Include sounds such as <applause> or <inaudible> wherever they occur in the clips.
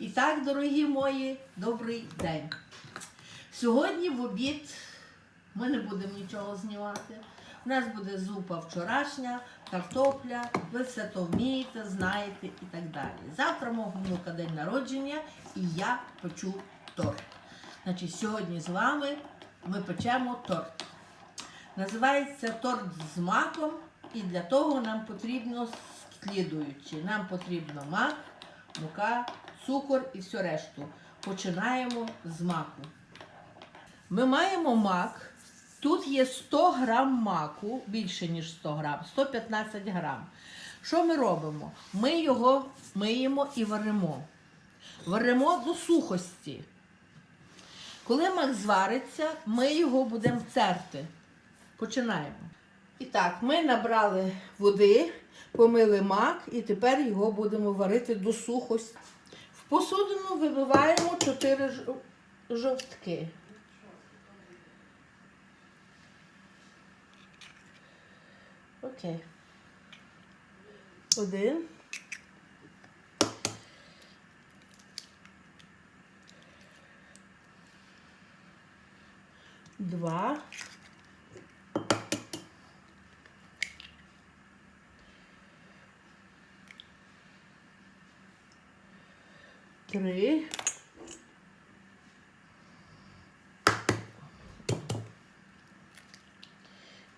І так, дорогі мої, добрий день. Сьогодні в обід ми не будемо нічого знімати. У нас буде зупа вчорашня, картопля, ви все то вмієте, знаєте і так далі. Завтра мого внука день народження і я печу торт. Значить, сьогодні з вами ми печемо торт. Називається торт з маком, і для того нам потрібно слідуючи. Нам потрібно мак, мука, цукор і все решту. Починаємо з маку. Ми маємо мак. Тут є 100 грам маку, більше ніж 100 грам, 115 грам. Що ми робимо? Ми його миємо і варимо. Варимо до сухості. Коли мак звариться, ми його будемо терти. Починаємо. І так, ми набрали води, помили мак і тепер його будемо варити до сухості. Посудину вибиваємо 4 жов- жовтки. Окей. Один. Два. Три.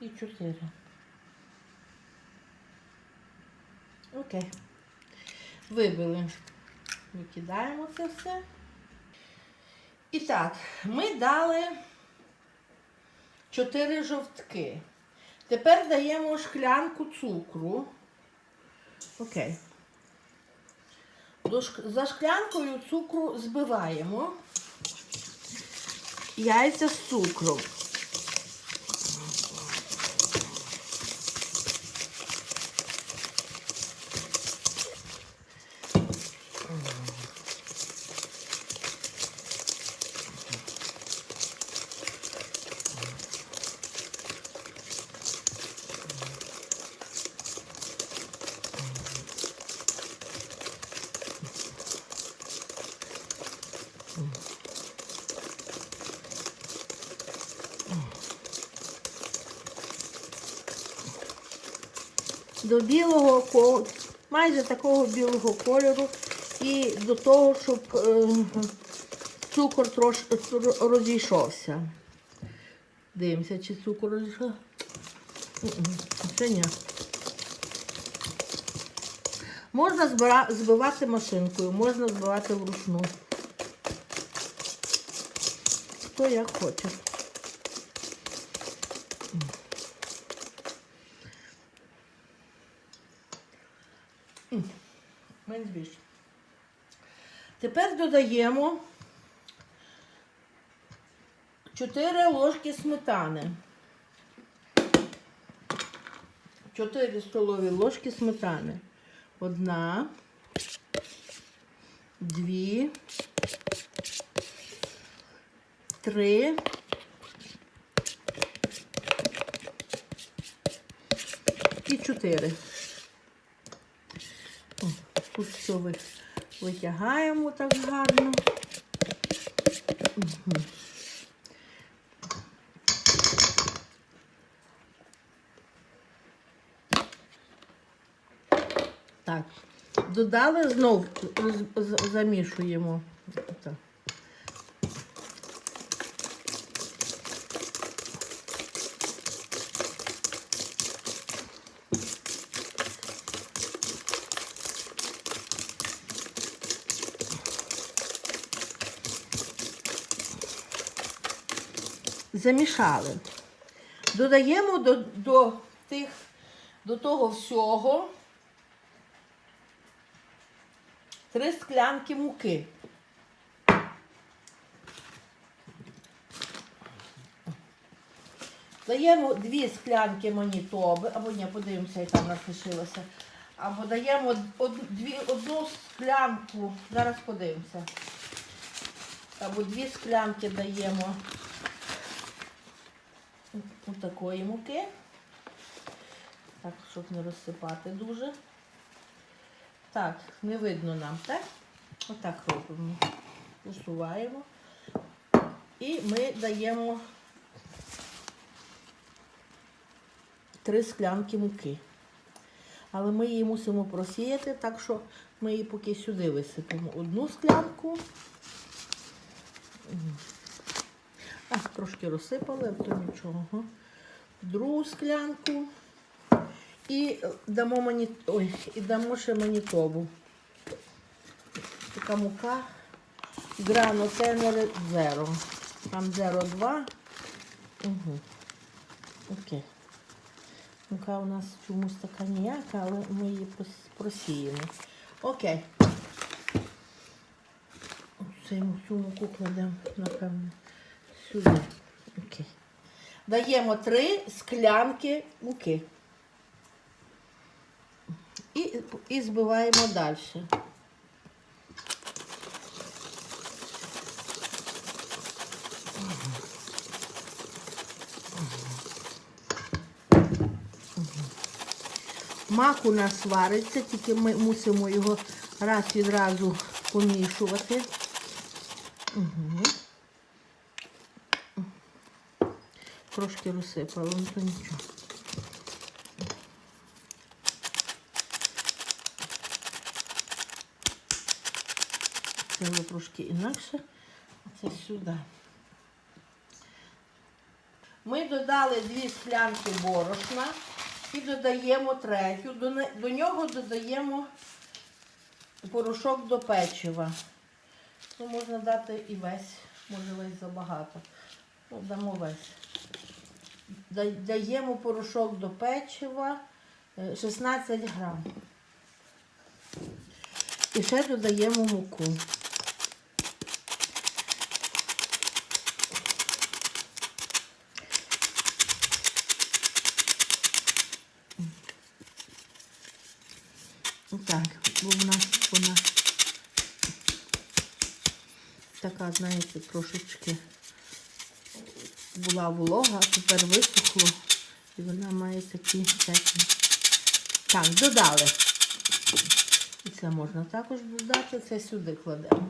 І чотири. Окей. Вибили. Викидаємо це все. І так, ми дали 4 жовтки. Тепер даємо шклянку цукру. Окей. Шк- За шклянкою цукру збиваємо яйця з цукром. До білого майже такого білого кольору і до того, щоб е, цукор трошки розійшовся. Дивимося, чи цукор розійшов. Ще ні. Можна збивати машинкою, можна збивати вручну. Хто як хоче. Менш більше. Тепер додаємо 4 ложки сметани. 4 столові ложки сметани. Одна, дві, три. І чотири. О, Тут все ви- витягаємо так гарно. Так, додали знов замішуємо. Так. Замішали. Додаємо до, до, тих, до того всього три склянки муки. Даємо дві склянки манітоби, або ні, подивимося, яка в нас. Або даємо од- дві, одну склянку, зараз подивимося. Або дві склянки даємо такої муки. Так, щоб не розсипати дуже. Так, не видно нам, так? Отак робимо. Усуваємо. І ми даємо три склянки муки. Але ми її мусимо просіяти, так що ми її поки сюди висипемо. Одну склянку. Трошки розсипали, а то нічого. Другу склянку. І дамо мані... Ой, і дамо ще манітобу. Така мука. Грано тенере зеро. Там 0,2. Угу. Окей. Мука у нас чомусь така ніяка, але ми її просіємо. Окей. Цю муку кладемо, напевно, сюди. Окей. Даємо три склянки муки. І, і збиваємо далі. Мак у нас вариться, тільки ми мусимо його раз відразу помішувати. Угу. Трошки розсипала, ну то нічого. Це вже трошки інакше, а це сюди. Ми додали дві склянки борошна і додаємо третю. До, до нього додаємо порошок до печива. Ну, можна дати і весь, може весь забагато. Ну, дамо весь. Да- Даємо порошок до печива е, 16 грам. І ще додаємо муку. Так, бо в нас вона така, знаєте, трошечки була волога, тепер висохло. І вона має такі всякі. Так, додали. І це можна також додати, це сюди кладемо.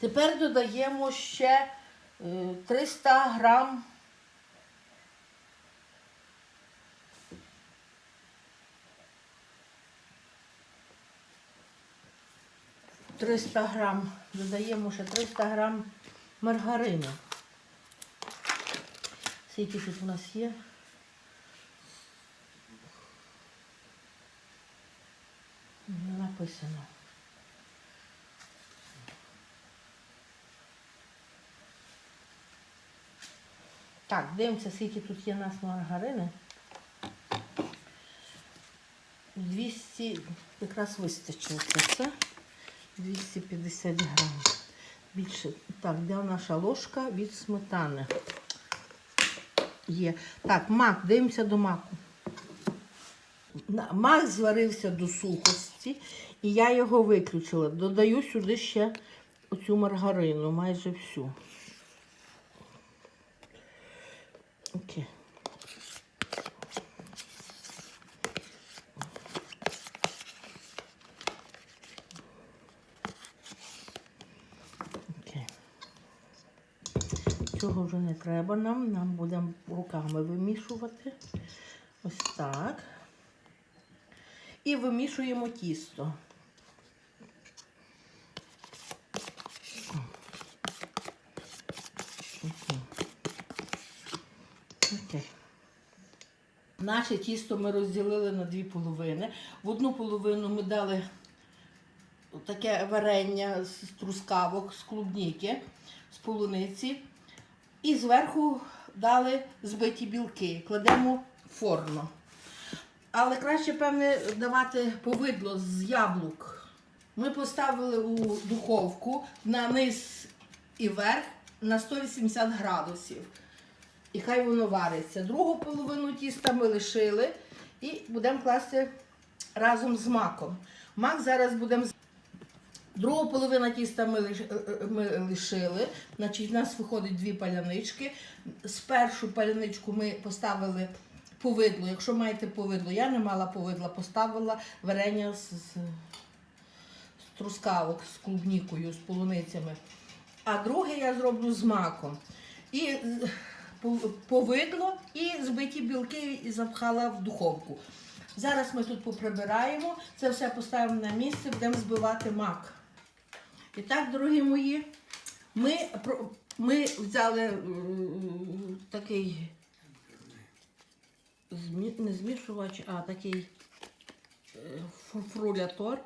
Тепер додаємо ще е, 300 грам 300 грам, додаємо ще 300 грам маргарину. Скільки тут у нас є? Не написано. Так, дивимося, скільки тут є нас маргарини. 200, якраз вистачило це. 250 грам. Більше. Так, де наша ложка від сметани? Є. Так, мак, дивимося до маку. Мак зварився до сухості, і я його виключила. Додаю сюди ще оцю маргарину, майже всю. Окей. Окей. Цього вже не треба нам. Нам будемо руками вимішувати. Ось так. І вимішуємо тісто. Наше тісто ми розділили на дві половини. В одну половину ми дали таке варення з трускавок, з клубніки, з полуниці. І зверху дали збиті білки. Кладемо в форму. Але краще, певне, давати повидло з яблук. Ми поставили у духовку на низ і верх на 180 градусів. І хай воно вариться. Другу половину тіста ми лишили і будемо класти разом з маком. Мак зараз будемо. З- Другу половину тіста ми, е, е, ми лишили. Значить, в нас виходить дві палянички. З першу паляничку ми поставили повидло. Якщо маєте повидло, я не мала повидла, поставила варення з, з, трускавок з клубнікою, з полуницями. А друге я зроблю з маком. І повидло і збиті білки і запхала в духовку. Зараз ми тут поприбираємо, це все поставимо на місце, будемо збивати мак. І так, дорогі мої, ми, ми взяли такий не змішувач, а такий е, фрулятор.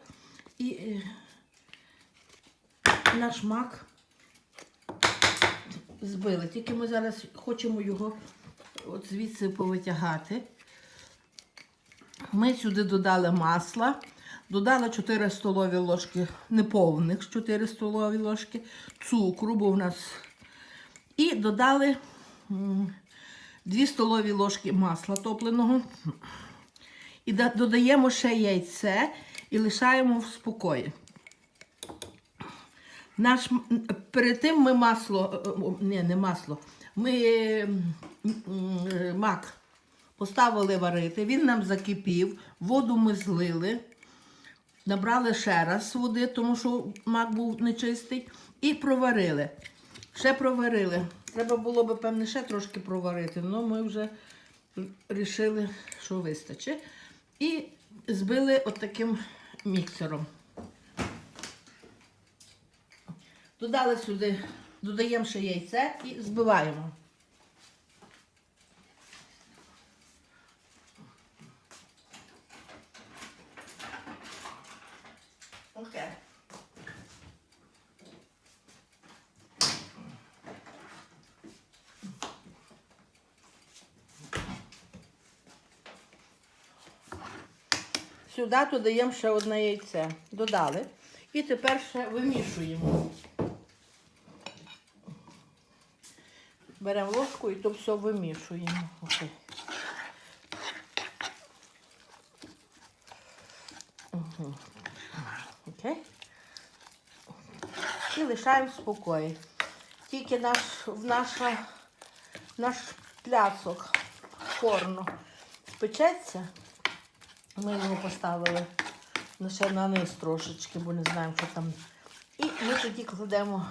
І е, наш мак збили. Тільки ми зараз хочемо його от звідси повитягати. Ми сюди додали масла, додали 4 столові ложки, неповних 4 столові ложки цукру, бо в нас. І додали 2 столові ложки масла топленого. І додаємо ще яйце і лишаємо в спокої. Наш, перед тим ми масло, е, не, не масло, ми е, мак поставили варити, він нам закипів, воду ми злили, набрали ще раз води, тому що мак був нечистий, і проварили. Ще проварили. Треба було би, певне, ще трошки проварити, але ми вже вирішили, що вистачить. І збили отаким міксером. Додали сюди, додаємо ще яйце і збиваємо. Окей. Сюди додаємо ще одне яйце. Додали. І тепер ще вимішуємо. Беремо ложку і то все вимішуємо. Окей. Угу. Окей. І лишаємо в спокої. Тільки наш, в наша, наш пляцок порно спечеться. Ми його поставили лише на низ трошечки, бо не знаємо, що там. І ми тоді кладемо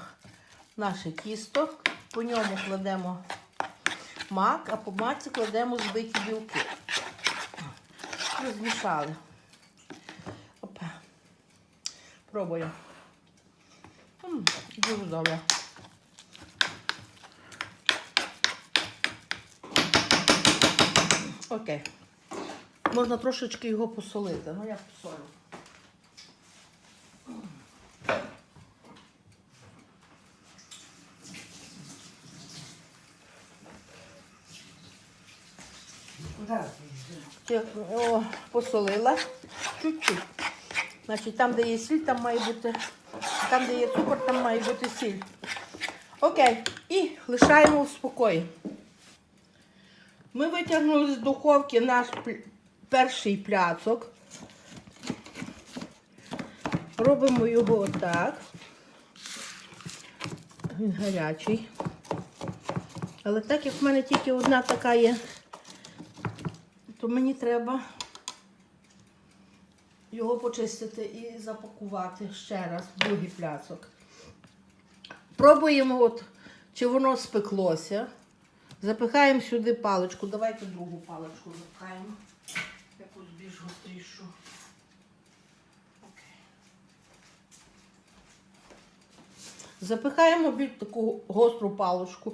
наше тісто, по ньому кладемо мак, а по маці кладемо збиті білки. Розмішали. Опа. Пробуємо. Дуже добре. Окей. Можна трошечки його посолити. Ну, я посолю. О, посолила чуть-чуть. Значить, там, де є сіль, там має бути. Там, де є цукор, там має бути сіль. Окей. І лишаємо в спокої. Ми витягнули з духовки наш перший пляцок. Робимо його отак. Він гарячий. Але так як в мене тільки одна така є, то мені треба його почистити і запакувати ще раз, в другий пляцок. Пробуємо, от, чи воно спеклося. Запихаємо сюди паличку. Давайте другу паличку запхаємо. Якусь більш гострішу. Запихаємо більш таку гостру паличку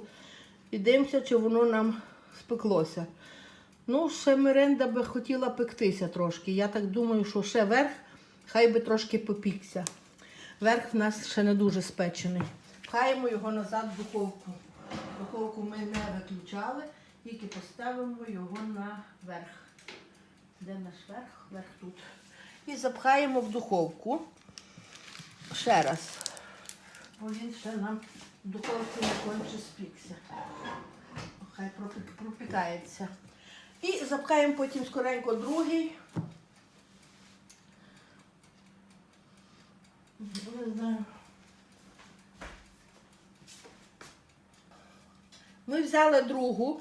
і дивимося, чи воно нам спеклося. Ну, ще меренда би хотіла пектися трошки. Я так думаю, що ще верх хай би трошки попікся. Верх в нас ще не дуже спечений. Пхаємо його назад в духовку. Духовку ми не виключали, тільки поставимо його наверх. Де наш верх? Верх тут. І запхаємо в духовку. Ще раз. Бо він ще нам в духовці не конче спікся. Хай пропікається. І запхаємо потім скоренько другий. Ми взяли другу,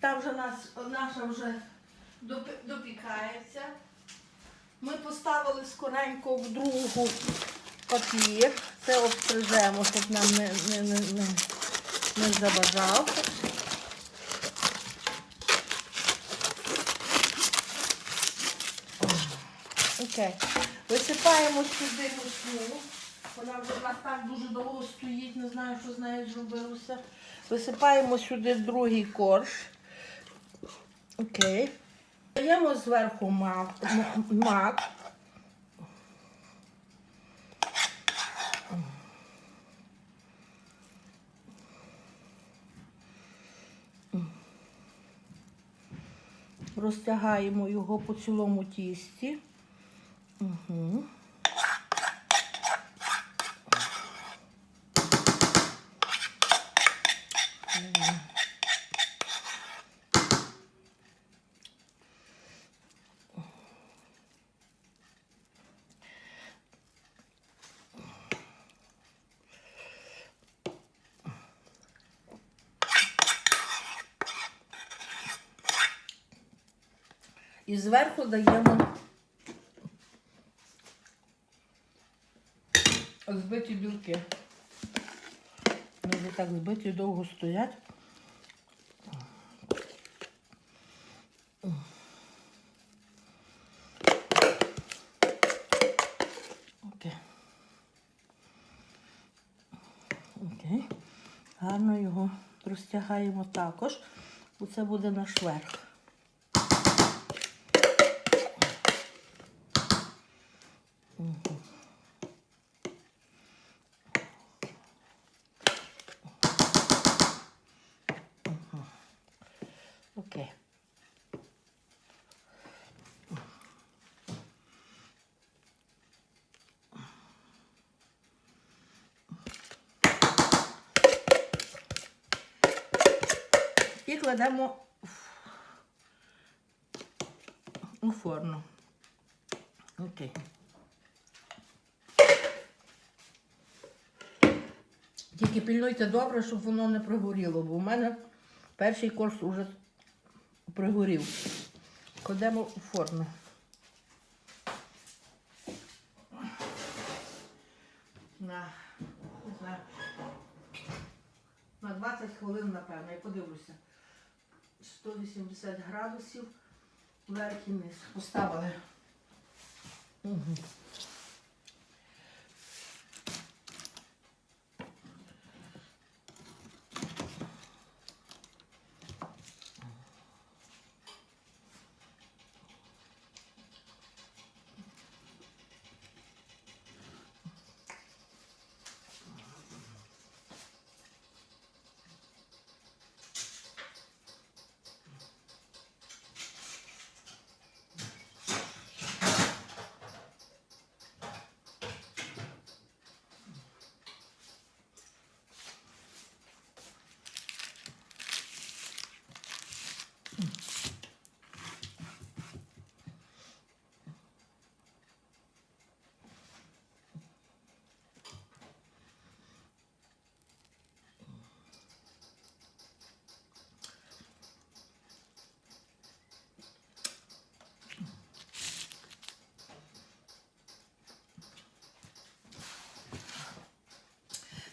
там вже нас, наша вже допікається. Ми поставили скоренько в другу папір. Це обстрижемо, щоб нам не, не, не, не, не заважав. Окей. Висипаємо сюди муку. Вона вже в нас так дуже довго стоїть, не знаю, що з нею зробилося. Висипаємо сюди другий корж. Окей. Даємо зверху мак. мак. Розтягаємо його по цілому тісті. Угу. І зверху даємо збиті білки. Вони так збиті довго стоять. Окей. Гарно його розтягаємо також, бо це буде наш верх. Окей. І кладемо у форму. Окей. Тільки пильнуйте добре, щоб воно не пригоріло, бо в мене перший курс уже пригорів. Кладемо у форму. На, на 20 хвилин, напевно, я подивлюся. 180 градусів вверх і вниз. Поставили. Угу.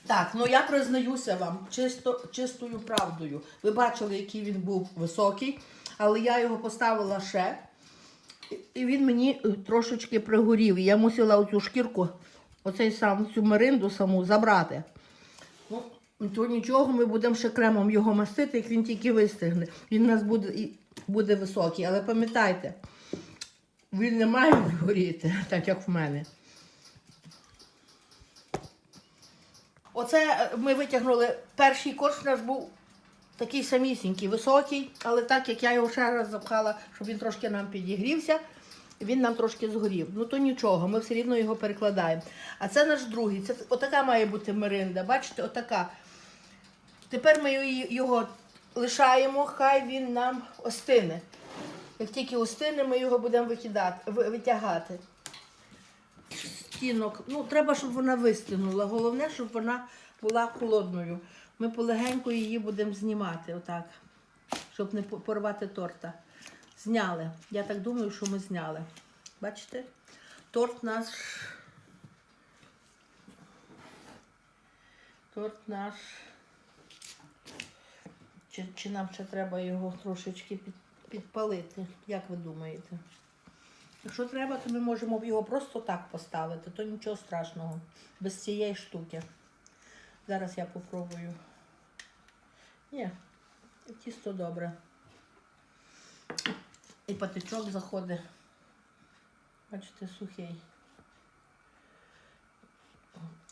Так, ну я признаюся вам чисто, чистою правдою. Ви бачили, який він був високий, але я його поставила ще. І- він мені е, трошечки пригорів. Я мусила оцю шкірку, оцей сам цю меринду саму забрати. Ну, то нічого, ми будемо ще кремом його мастити, як він тільки вистигне. Він у нас буде, і буде високий. Але пам'ятайте, він не має <laughs> горіти, так як в мене. Оце е, ми витягнули. Перший корж наш був такий самісінький, високий, але так як я його ще раз запхала, щоб він трошки нам підігрівся, він нам трошки згорів. Ну то нічого, ми все рівно його перекладаємо. А це наш другий. Це отака має бути меринда. Бачите, отака. Тепер ми його лишаємо, хай він нам остине. Як тільки остине, ми його будемо витягати стінок. Ну, треба, щоб вона вистигнула. Головне, щоб вона була холодною. Ми полегенько її будемо знімати, отак, щоб не порвати торта. Зняли. Я так думаю, що ми зняли. Бачите? Торт наш торт наш. Чи, чи нам ще треба його трошечки під, підпалити? Як ви думаєте? Якщо треба, то ми можемо його просто так поставити, то нічого страшного. Без цієї штуки. Зараз я попробую. Ні, тісто добре. І патичок заходить. Бачите, сухий.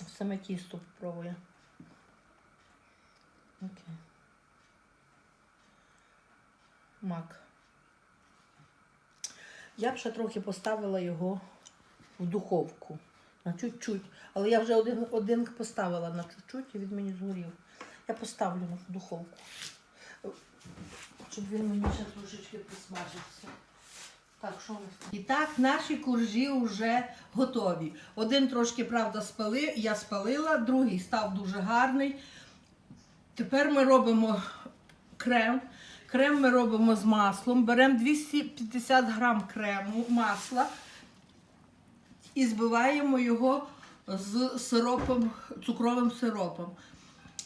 Саме тісто попробую. Окей. Мак. Я б ще трохи поставила його в духовку. На чуть-чуть. Але я вже один, один поставила на чуть-чуть і він мені згорів. Я поставлю в духовку. Щоб він мені ще трошечки присмажився. Так, що нас? І так, наші коржі вже готові. Один трошки, правда, спали, я спалила, другий став дуже гарний. Тепер ми робимо крем. Крем ми робимо з маслом. Беремо 250 грам крему, масла і збиваємо його з сиропом, цукровим сиропом.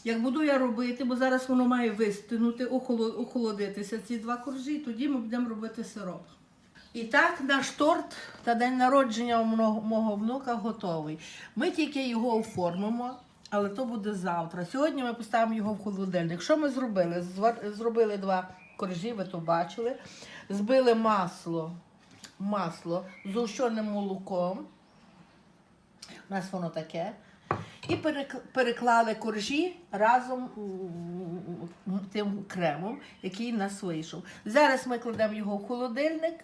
Як буду я робити, бо зараз воно має вистинути, охолодитися ці два коржі, і тоді ми будемо робити сироп. І так наш торт та день народження у мого, внука готовий. Ми тільки його оформимо, але то буде завтра. Сьогодні ми поставимо його в холодильник. Що ми зробили? Зробили два коржі, ви то бачили. Збили масло, масло з гущеним молоком. У нас воно таке. І переклали коржі разом тим кремом, який нас вийшов. Зараз ми кладемо його в холодильник.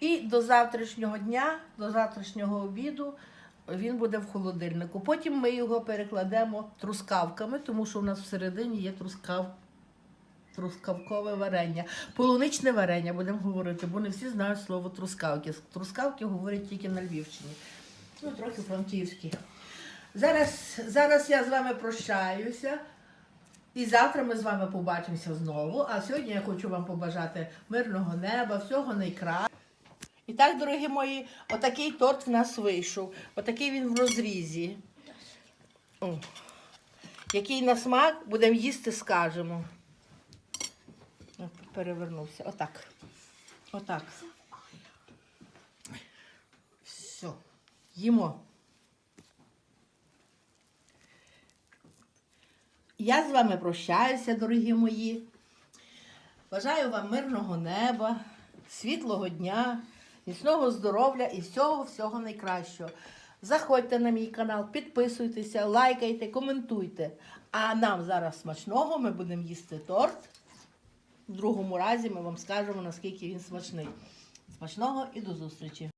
І до завтрашнього дня, до завтрашнього обіду він буде в холодильнику. Потім ми його перекладемо трускавками, тому що у нас всередині є трускав, трускавкове варення. Полуничне варення будемо говорити, бо не всі знають слово трускавки. Трускавки говорять тільки на Львівщині. Ну, трохи франківські. Зараз, зараз я з вами прощаюся. І завтра ми з вами побачимося знову. А сьогодні я хочу вам побажати мирного неба, всього найкращого. І так, дорогі мої, отакий торт в нас вийшов. Отакий він в розрізі. О. Який на смак будемо їсти, скажемо. Перевернувся. Отак. Отак. Все. Їмо. Я з вами прощаюся, дорогі мої. Бажаю вам мирного неба, світлого дня, міцного здоров'я і всього-всього найкращого. Заходьте на мій канал, підписуйтеся, лайкайте, коментуйте. А нам зараз смачного ми будемо їсти торт. Другому разі ми вам скажемо, наскільки він смачний. Смачного і до зустрічі!